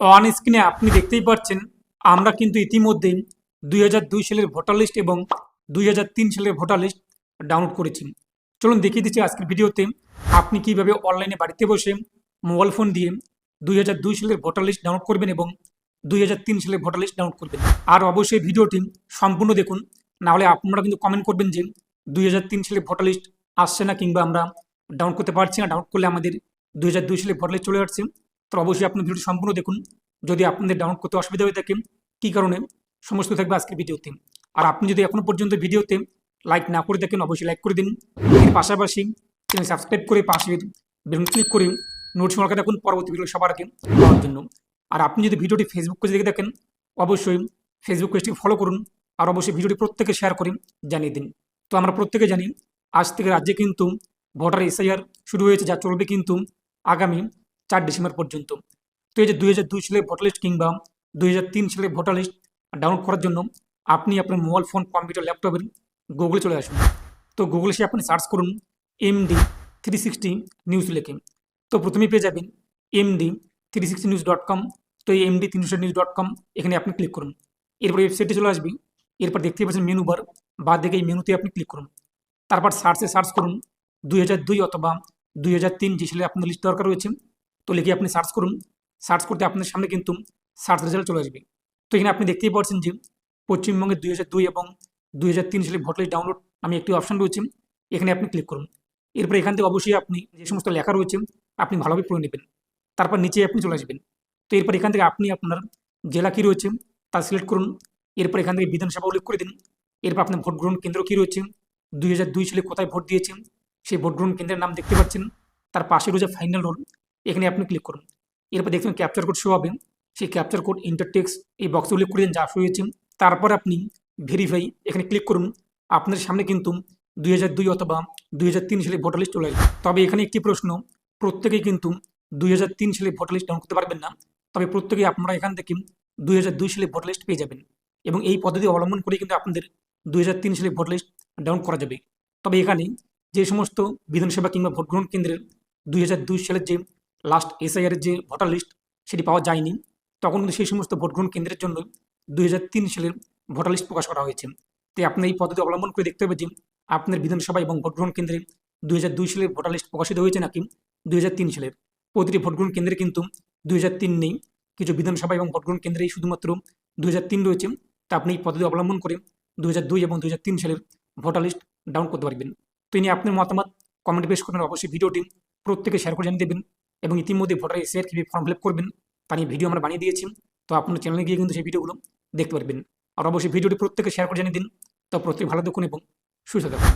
On স্ক্রিনে আপনি দেখতেই পাচ্ছেন আমরা কিন্তু ইতিমধ্যে দুই দুই সালের ভোটার লিস্ট এবং দুই হাজার তিন সালের ভোটার লিস্ট ডাউনলোড করেছি। চলুন দেখিয়ে দিচ্ছি আজকের ভিডিওতে আপনি কীভাবে অনলাইনে বাড়িতে বসে মোবাইল ফোন দিয়ে দুই হাজার দুই সালের ভোটার লিস্ট ডাউনলোড করবেন এবং দুই হাজার তিন সালের ভোটার লিস্ট ডাউনলোড করবেন। আর অবশ্যই ভিডিওটি সম্পূর্ণ দেখুন নাহলে আপনারা কিন্তু কমেন্ট করবেন যে দুই হাজার তিন সালের ভোটার লিস্ট আসছে না কিংবা আমরা ডাউনলোড করতে পারছি না ডাউনলোড করলে আমাদের দুই হাজার দুই সালের ভোটার লিস্ট চলে আসছে। তো অবশ্যই আপনি ভিডিওটি সম্পূর্ণ দেখুন। যদি আপনাদের ডাউনলোড করতে অসুবিধা হয়ে থাকে, কী কারণে? সমস্ত থাকবে আজকের ভিডিওতে। আর আপনি যদি এখনও পর্যন্ত ভিডিওতে লাইক না করে থাকেন, অবশ্যই লাইক করে দিন। এর পাশাপাশি চ্যানেল সাবস্ক্রাইব করে পাশে বেলুন ক্লিক করে নোট সঙ্গে দেখুন পরবর্তী ভিডিও সবার আগে পাওয়ার জন্য। আর আপনি যদি ভিডিওটি ফেসবুক পেজে দেখে দেখেন, অবশ্যই ফেসবুক পেজটি ফলো করুন। আর অবশ্যই ভিডিওটি প্রত্যেকে শেয়ার করে জানিয়ে দিন। তো আমরা প্রত্যেকে জানি, আজ থেকে রাজ্যে কিন্তু ভোটার এসআইআর শুরু হয়েছে, যা চলবে কিন্তু আগামী চার ডিসেম্বর পর্যন্ত। তো এই যে দুই হাজার দুই সালের ভোটার লিস্ট কিংবা দুই হাজার তিন সালের ভোটার লিস্ট ডাউনলোড করার জন্য আপনি আপনার মোবাইল ফোন কম্পিউটার ল্যাপটপের গুগলে চলে আসুন। তো গুগলে সে আপনি সার্চ করুন এমডি থ্রি সিক্সটি নিউজ লেখে। তো প্রথমেই পেয়ে যাবেন MD three sixty news dot com তো এই এমডি তিনশো নিউজ ডট কম এখানে আপনি ক্লিক করুন। এরপর ওয়েবসাইটে চলে আসবে। এরপর দেখতে পাচ্ছেন মেনু বার বা দেখে এই মেনুতে আপনি ক্লিক করুন। তারপর সার্চে সার্চ করুন দুই হাজার দুই অথবা দুই হাজার তিন যে সালে আপনার লিস্ট দরকার রয়েছে। তো লিখে আপনি সার্চ করুন। সার্চ করতে আপনার সামনে কিন্তু সার্চ রেজাল্ট চলে আসবে। তো এখানে আপনি দেখতেই পাচ্ছেন যে পশ্চিমবঙ্গে দুই হাজার দুই এবং দুই হাজার তিন সালে ভোট লিস্ট ডাউনলোড আমি একটি অপশন রয়েছে। এখানে আপনি ক্লিক করুন। এরপর এখান থেকে অবশ্যই আপনি যে সমস্ত লেখা রয়েছে, আপনি ভালোভাবে পড়ে নেবেন। তারপর নিচে আপনি চলে আসবেন। তো এরপর এখান থেকে আপনি আপনার জেলা কী রয়েছে, তা সিলেক্ট করুন। এরপর এখান থেকে বিধানসভা উল্লেখ করে দিন। এরপর আপনার ভোট গ্রহণ কেন্দ্র কী রয়েছে, দুই হাজার দুই সালে কোথায় ভোট দিয়েছেন সেই ভোট গ্রহণ কেন্দ্রের নাম দেখতে পাচ্ছেন। তার পাশে রয়েছে ফাইনাল রোল এখানে আপনি ক্লিক করুন। এরপর দেখবেন ক্যাপচার কোড শো হবে। সেই ক্যাপচার কোড ইন্টারটেক্স এই বক্সে উল্লেখ করে দিন যা শো হয়েছে। তারপর আপনি ভেরিফাই এখানে ক্লিক করুন। আপনার সামনে কিন্তু দুই হাজার দুই অথবা দুই হাজার তিন সালে ভোটার লিস্ট চলে আসবে। তবে এখানে একটি প্রশ্ন, প্রত্যেকেই কিন্তু দুই হাজার তিন সালে ভোটার লিস্ট ডাউন করতে পারবেন না। তবে প্রত্যেকেই আপনারা এখান থেকে দুই হাজার দুই সালে ভোটার লিস্ট পেয়ে যাবেন। এবং এই পদ্ধতি অবলম্বন করে কিন্তু আপনাদের দুই হাজার তিন সালে ভোটার লিস্ট ডাউন করা যাবে। তবে এখানে যে সমস্ত বিধানসভা কিংবা ভোট গ্রহণ কেন্দ্রের দুই হাজার দুই সালের যে লাস্ট এসআইআরের যে ভোটার লিস্ট সেটি পাওয়া যায়নি, তখন কিন্তু সেই সমস্ত ভোটগ্রহণ কেন্দ্রের জন্য দুই হাজার তিন সালের ভোটার লিস্ট প্রকাশ করা হয়েছে। তাই আপনি এই পদ্ধতি অবলম্বন করে দেখতে হবে যে আপনার বিধানসভা এবং ভোটগ্রহণ কেন্দ্রে দুই হাজার দুই সালের ভোটার লিস্ট প্রকাশিত হয়েছে নাকি দুই হাজার তিন সালের। প্রতিটি ভোটগ্রহণ কেন্দ্রে কিন্তু দুই হাজার তিন নেই। কিছু বিধানসভা এবং ভোটগ্রহণ কেন্দ্রেই শুধুমাত্র দুই হাজার তিন রয়েছে। তা আপনি এই পদ্ধতি অবলম্বন করে দুই হাজার দুই এবং দুই হাজার তিন সালের ভোটার লিস্ট ডাউন করতে পারবেন। তো ইনি আপনার মতামত কমেন্ট বেশ করবেন অবশ্যই ভিডিওটি প্রত্যেকে শেয়ার করে জানিয়ে দেবেন। এবং ইতিমধ্যে ভোটার এসে কীভাবে ফর্ম ফিল করবেন, তা নিয়ে ভিডিও আমরা বানিয়ে দিয়েছি। তো আপনার চ্যানেলে গিয়ে কিন্তু সেই ভিডিওগুলো দেখতে পারবেন। আর অবশ্যই ভিডিওটি প্রত্যেকে শেয়ার করে জানিয়ে দিন। তো প্রত্যেকে ভালো দেখুন এবং সুস্থ থাকুন।